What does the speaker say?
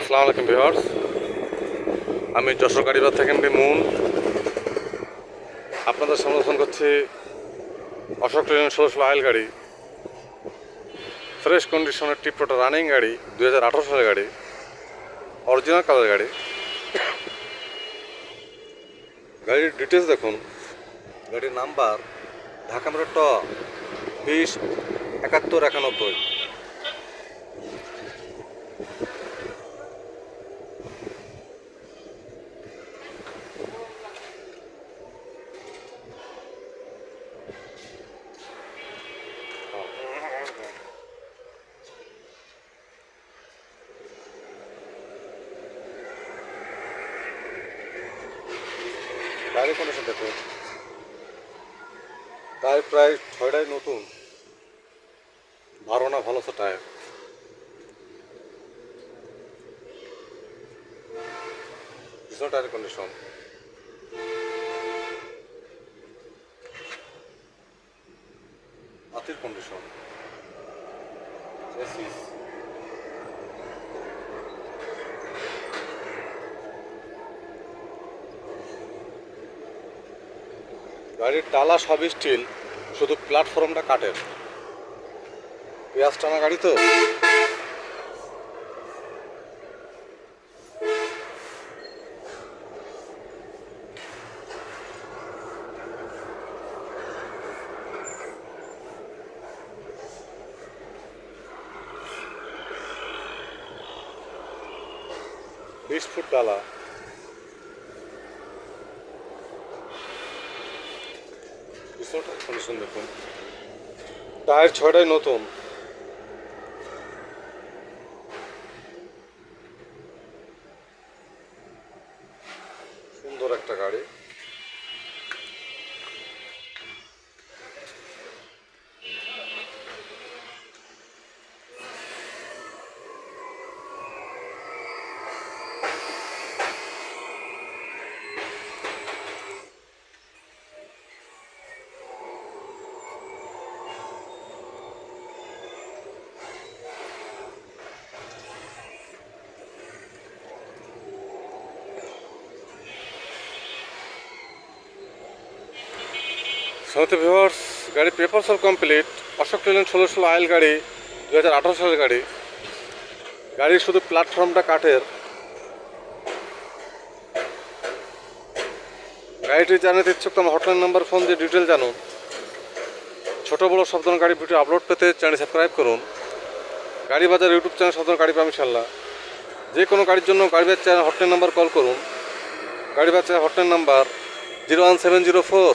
আসসালামু আলাইকুম ভিউয়ার্স। আমি যশোর গাড়িবার থেকে মুন। আপনাদের সমর্থন করছি অশোক লেন ষোলোশো আইল গাড়ি। ফ্রেশ কন্ডিশনের টিপটোটা রানিং গাড়ি দু হাজার আঠারো সালের গাড়ি। অরিজিনাল কালার গাড়ি। গাড়ির ডিটেলস দেখুন। গাড়ির নাম্বার ঢাকা মেট্রো ট, বিশ, একাত্তর, একানব্বই। টায়ারের কন্ডিশন দেখুন টায়ার প্রায় ছয়টাই নতুন। বারো না ভালো টায়ার পিছনে টায়ারের কন্ডিশন হাতির কন্ডিশন গাড়ির ডালা সব স্টিল শুধু প্ল্যাটফর্মটা কাঠের। পেঁয়াজ টানা গাড়ি তো? বিশ ফুট ডালা। পিছনটা কন্ডিশন দেখুন টায়ার ছয়টাই নতুন। সুন্দর একটা গাড়ি। সমস্ত ভিউয়ার্স, গাড়ি পেপার সব কমপ্লিট অশোক লেলেন ষোলো ষোলো আইল গাড়ি দু হাজার আঠারো সালের গাড়ি। গাড়ির শুধু প্ল্যাটফর্মটা কাঠের। গাড়িটি জানাতে ইচ্ছুক তো আমার হটলাইন নাম্বার ফোন দিয়ে ডিটেল জানুন। ছোটো বড়ো সব ধরনের গাড়ি ভিডিও আপলোড পেতে চ্যানেল সাবস্ক্রাইব করুন। গাড়ি বাজার ইউটিউব চ্যানেল সব ধরনের গাড়ি পাবেন ইনশাল্লাহ যে কোনো গাড়ির জন্য গাড়ি বাজার চ্যানেল হটলাইন নাম্বার কল করুন। Gari Bazar hotline number zero one seven zero four